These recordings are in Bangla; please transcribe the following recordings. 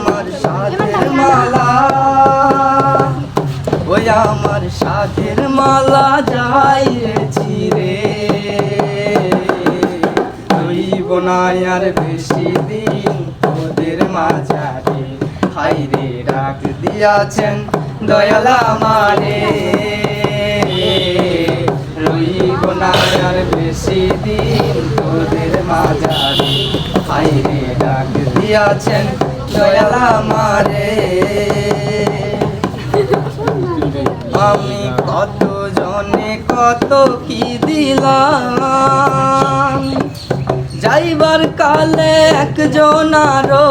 আমার সাথের মালা। ওই আমার সাথের মালা যাইছি রে। রইব না আর বেশি দিন তোদের মাঝারে হাই রে ডাক দিয়াছেন দয়ালা মারে রইব না আর বেশি দিন তোদের মাঝারে হাই রে ডাক দিয়াছেন দয়ালা মারে। আমি কত জনে কত কি দিলাম? যাইবার কালে একজন আরও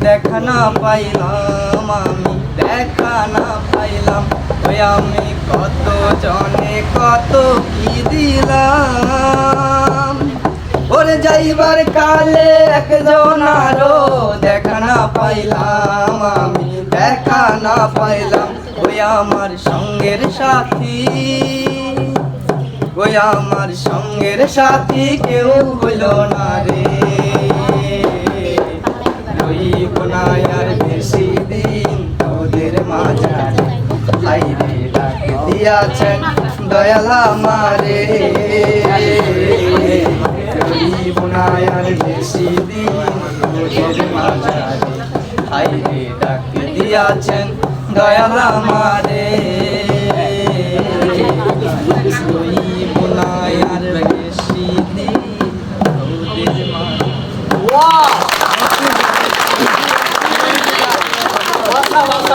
দেখা না পাইলাম, আমি দেখা না পাইলাম। ওই আমি কত জনে কত কি দিলাম? ওরে যাইবার কালে একজন আরও দেখা না পাইলাম, আমি দেখা না পাইলাম। ওই আমার সঙ্গের সাথী। ওই আমার সঙ্গের সাথী কেউ হইল না রে। রইব না আর বেশি দিন তোদের মাঝারে হাই রে ডাক দিয়াছেন দয়ালা মারে রইব না আর বেশি দিন তোদের মাঝারে ভাই ডাকে দিয়াছেন দয়াল আমারে